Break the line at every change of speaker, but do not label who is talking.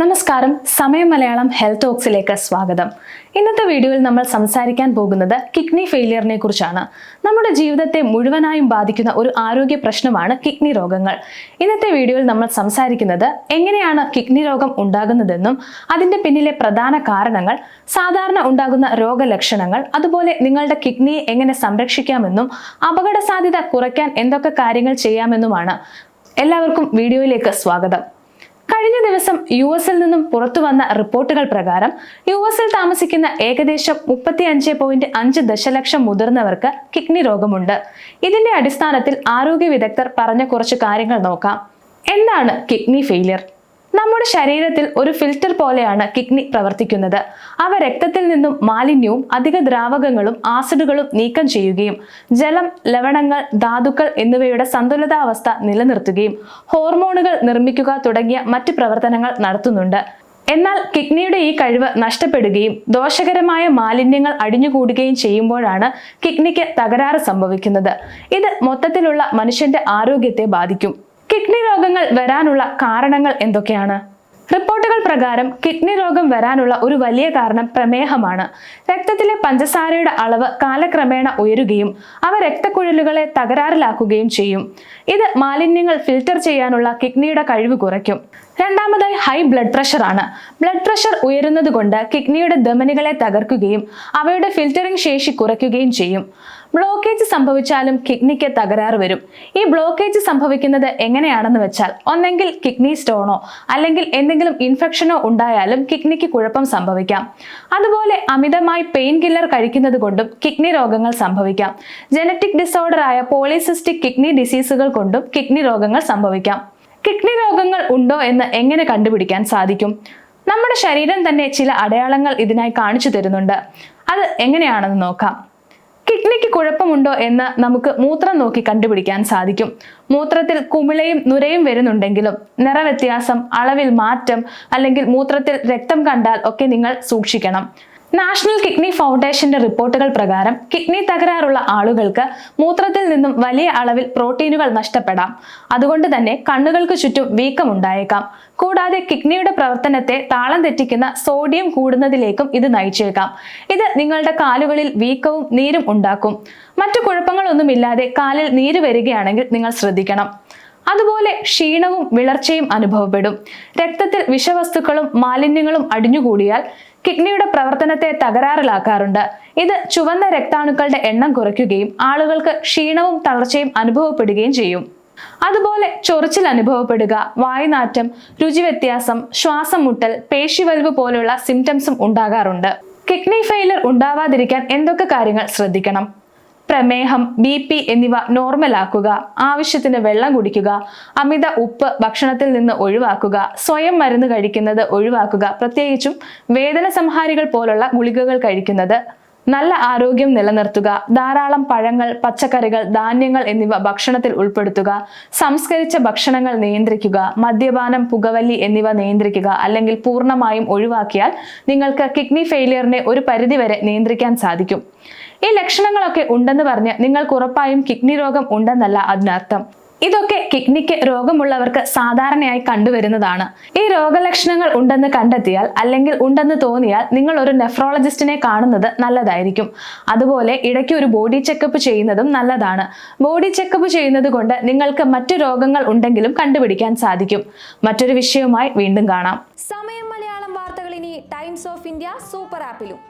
നമസ്കാരം. സമയം മലയാളം ഹെൽത്ത് ടോക്സിലേക്ക് സ്വാഗതം. ഇന്നത്തെ വീഡിയോയിൽ നമ്മൾ സംസാരിക്കാൻ പോകുന്നത് കിഡ്നി ഫെയിലിയറിനെ കുറിച്ചാണ്. നമ്മുടെ ജീവിതത്തെ മുഴുവനായും ബാധിക്കുന്ന ഒരു ആരോഗ്യ പ്രശ്നമാണ് കിഡ്നി രോഗങ്ങൾ. ഇന്നത്തെ വീഡിയോയിൽ നമ്മൾ സംസാരിക്കുന്നത് എങ്ങനെയാണ് കിഡ്നി രോഗം ഉണ്ടാകുന്നതെന്നും അതിന്റെ പിന്നിലെ പ്രധാന കാരണങ്ങൾ സാധാരണ ഉണ്ടാകുന്ന രോഗലക്ഷണങ്ങൾ അതുപോലെ നിങ്ങളുടെ കിഡ്നിയെ എങ്ങനെ സംരക്ഷിക്കാമെന്നും അപകട സാധ്യത കുറയ്ക്കാൻ എന്തൊക്കെ കാര്യങ്ങൾ ചെയ്യാമെന്നുമാണ്. എല്ലാവർക്കും വീഡിയോയിലേക്ക് സ്വാഗതം. കഴിഞ്ഞ ദിവസം യു എസിൽ നിന്നും പുറത്തു വന്ന റിപ്പോർട്ടുകൾ പ്രകാരം യു എസിൽ താമസിക്കുന്ന ഏകദേശം മുപ്പത്തി അഞ്ച് പോയിന്റ് അഞ്ച് ദശലക്ഷം മുതിർന്നവർക്ക് കിഡ്നി രോഗമുണ്ട്. ഇതിന്റെ അടിസ്ഥാനത്തിൽ ആരോഗ്യ വിദഗ്ധർ പറഞ്ഞ കുറച്ച് കാര്യങ്ങൾ നോക്കാം. എന്താണ് കിഡ്നി ഫെയിലിയർ? നമ്മുടെ ശരീരത്തിൽ ഒരു ഫിൽറ്റർ പോലെയാണ് കിഡ്നി പ്രവർത്തിക്കുന്നത്. അവ രക്തത്തിൽ നിന്നും മാലിന്യവും അധിക ദ്രാവകങ്ങളും ആസിഡുകളും നീക്കം ചെയ്യുകയും ജലം ലവണങ്ങൾ ധാതുക്കൾ എന്നിവയുടെ സന്തുലിതാവസ്ഥ നിലനിർത്തുകയും ഹോർമോണുകൾ നിർമ്മിക്കുക തുടങ്ങിയ മറ്റ് പ്രവർത്തനങ്ങൾ നടത്തുന്നുണ്ട്. എന്നാൽ കിഡ്നിയുടെ ഈ കഴിവ് നഷ്ടപ്പെടുകയും ദോഷകരമായ മാലിന്യങ്ങൾ അടിഞ്ഞുകൂടുകയും ചെയ്യുമ്പോഴാണ് കിഡ്നിക്ക് തകരാറ് സംഭവിക്കുന്നത്. ഇത് മൊത്തത്തിലുള്ള മനുഷ്യന്റെ ആരോഗ്യത്തെ ബാധിക്കും. കിഡ്നി രോഗങ്ങൾ വരാനുള്ള കാരണങ്ങൾ എന്തൊക്കെയാണ്? റിപ്പോർട്ടുകൾ പ്രകാരം കിഡ്നി രോഗം വരാനുള്ള ഒരു വലിയ കാരണം പ്രമേഹമാണ്. രക്തത്തിലെ പഞ്ചസാരയുടെ അളവ് കാലക്രമേണ ഉയരുകയും അവ രക്തക്കുഴലുകളെ തകരാറിലാക്കുകയും ചെയ്യും. ഇത് മാലിന്യങ്ങൾ ഫിൽറ്റർ ചെയ്യാനുള്ള കിഡ്നിയുടെ കഴിവ് കുറയ്ക്കും. രണ്ടാമതായി ഹൈ ബ്ലഡ് പ്രഷർ ആണ്. ബ്ലഡ് പ്രഷർ ഉയരുന്നത് കൊണ്ട് കിഡ്നിയുടെ ധമനികളെ തകർക്കുകയും അവയുടെ ഫിൽറ്ററിംഗ് ശേഷി കുറയ്ക്കുകയും ചെയ്യും. ബ്ലോക്കേജ് സംഭവിച്ചാലും കിഡ്നിക്ക് തകരാറ് വരും. ഈ ബ്ലോക്കേജ് സംഭവിക്കുന്നത് എങ്ങനെയാണെന്ന് വെച്ചാൽ ഒന്നെങ്കിൽ കിഡ്നി സ്റ്റോണോ അല്ലെങ്കിൽ എന്തെങ്കിലും ഇൻഫെക്ഷനോ ഉണ്ടായാലും കിഡ്നിക്ക് കുഴപ്പം സംഭവിക്കാം. അതുപോലെ അമിതമായി പെയിൻ കില്ലർ കഴിക്കുന്നത് കൊണ്ടും കിഡ്നി രോഗങ്ങൾ സംഭവിക്കാം. ജനറ്റിക് ഡിസോർഡർ ആയ പോളിസിസ്റ്റിക് കിഡ്നി ഡിസീസുകൾ കൊണ്ടും കിഡ്നി രോഗങ്ങൾ സംഭവിക്കാം. കിഡ്നി രോഗങ്ങൾ ഉണ്ടോ എന്ന് എങ്ങനെ കണ്ടുപിടിക്കാൻ സാധിക്കും? നമ്മുടെ ശരീരം തന്നെ ചില അടയാളങ്ങൾ ഇതിനായി കാണിച്ചു തരുന്നുണ്ട്. അത് എങ്ങനെയാണെന്ന് നോക്കാം. കിഡ്നിക്ക് കുഴപ്പമുണ്ടോ എന്ന് നമുക്ക് മൂത്രം നോക്കി കണ്ടുപിടിക്കാൻ സാധിക്കും. മൂത്രത്തിൽ കുമിളയും നുരയും വരുന്നുണ്ടെങ്കിലും നിറവ്യത്യാസം അളവിൽ മാറ്റം അല്ലെങ്കിൽ മൂത്രത്തിൽ രക്തം കണ്ടാൽ ഒക്കെ നിങ്ങൾ സൂക്ഷിക്കണം. നാഷണൽ കിഡ്നി ഫൗണ്ടേഷന്റെ റിപ്പോർട്ടുകൾ പ്രകാരം കിഡ്നി തകരാറുള്ള ആളുകൾക്ക് മൂത്രത്തിൽ നിന്നും വലിയ അളവിൽ പ്രോട്ടീനുകൾ നഷ്ടപ്പെടാം. അതുകൊണ്ട് തന്നെ കണ്ണുകൾക്ക് ചുറ്റും വീക്കം ഉണ്ടായേക്കാം കൂടാതെ കിഡ്നിയുടെ പ്രവർത്തനത്തെ താളം തെറ്റിക്കുന്ന സോഡിയം കൂടുന്നതിലേക്കും ഇത് നയിച്ചേക്കാം. ഇത് നിങ്ങളുടെ കാലുകളിൽ വീക്കവും നീരും ഉണ്ടാക്കും. മറ്റു കുഴപ്പങ്ങളൊന്നുമില്ലാതെ കാലിൽ നീര് വരികയാണെങ്കിൽ നിങ്ങൾ ശ്രദ്ധിക്കണം. അതുപോലെ ക്ഷീണവും വിളർച്ചയും അനുഭവപ്പെടും. രക്തത്തിൽ വിഷവസ്തുക്കളും മാലിന്യങ്ങളും അടിഞ്ഞുകൂടിയാൽ കിഡ്നിയുടെ പ്രവർത്തനത്തെ തകരാറിലാക്കാറുണ്ട്. ഇത് ചുവന്ന രക്താണുക്കളുടെ എണ്ണം കുറയ്ക്കുകയും ആളുകൾക്ക് ക്ഷീണവും തളർച്ചയും അനുഭവപ്പെടുകയും ചെയ്യും. അതുപോലെ ചൊറിച്ചിൽ അനുഭവപ്പെടുക വായുനാറ്റം രുചിവ്യത്യാസം ശ്വാസം മുട്ടൽ പേശിവൽവ് പോലുള്ള സിംറ്റംസും ഉണ്ടാകാറുണ്ട്. കിഡ്നി ഫെയിലർ ഉണ്ടാവാതിരിക്കാൻ എന്തൊക്കെ കാര്യങ്ങൾ ശ്രദ്ധിക്കണം? പ്രമേഹം ബി പി എന്നിവ നോർമലാക്കുക ആവശ്യത്തിന് വെള്ളം കുടിക്കുക അമിത ഉപ്പ് ഭക്ഷണത്തിൽ നിന്ന് ഒഴിവാക്കുക സ്വയം മരുന്ന് കഴിക്കുന്നത് ഒഴിവാക്കുക പ്രത്യേകിച്ചും വേദന സംഹാരികൾ പോലുള്ള ഗുളികകൾ കഴിക്കുന്നത് നല്ല ആരോഗ്യം നിലനിർത്തുക ധാരാളം പഴങ്ങൾ പച്ചക്കറികൾ ധാന്യങ്ങൾ എന്നിവ ഭക്ഷണത്തിൽ ഉൾപ്പെടുത്തുക സംസ്കരിച്ച ഭക്ഷണങ്ങൾ നിയന്ത്രിക്കുക മദ്യപാനം പുകവലി എന്നിവ നിയന്ത്രിക്കുക അല്ലെങ്കിൽ പൂർണമായും ഒഴിവാക്കിയാൽ നിങ്ങൾക്ക് കിഡ്നി ഫെയിലിയറിനെ ഒരു പരിധിവരെ നിയന്ത്രിക്കാൻ സാധിക്കും. ഈ ലക്ഷണങ്ങളൊക്കെ ഉണ്ടെന്ന് പറഞ്ഞ് നിങ്ങൾക്ക് ഉറപ്പായും കിഡ്നി രോഗം ഉണ്ടെന്നല്ല അതിനർത്ഥം. ഇതൊക്കെ കിഡ്നിക്ക് രോഗമുള്ളവർക്ക് സാധാരണയായി കണ്ടുവരുന്നതാണ്. ഈ രോഗലക്ഷണങ്ങൾ ഉണ്ടെന്ന് കണ്ടെത്തിയാൽ അല്ലെങ്കിൽ ഉണ്ടെന്ന് തോന്നിയാൽ നിങ്ങൾ ഒരു നെഫ്രോളജിസ്റ്റിനെ കാണുന്നത് നല്ലതായിരിക്കും. അതുപോലെ ഇടയ്ക്ക് ഒരു ബോഡി ചെക്കപ്പ് ചെയ്യുന്നതും നല്ലതാണ്. ബോഡി ചെക്കപ്പ് ചെയ്യുന്നത് കൊണ്ട് നിങ്ങൾക്ക് മറ്റു രോഗങ്ങൾ ഉണ്ടെങ്കിലും കണ്ടുപിടിക്കാൻ സാധിക്കും. മറ്റൊരു വിഷയവുമായി വീണ്ടും കാണാം.
സമയം മലയാളം വാർത്തകൾ ഇനി ടൈംസ് ഓഫ് ഇന്ത്യ സൂപ്പർ ആപ്പിലും.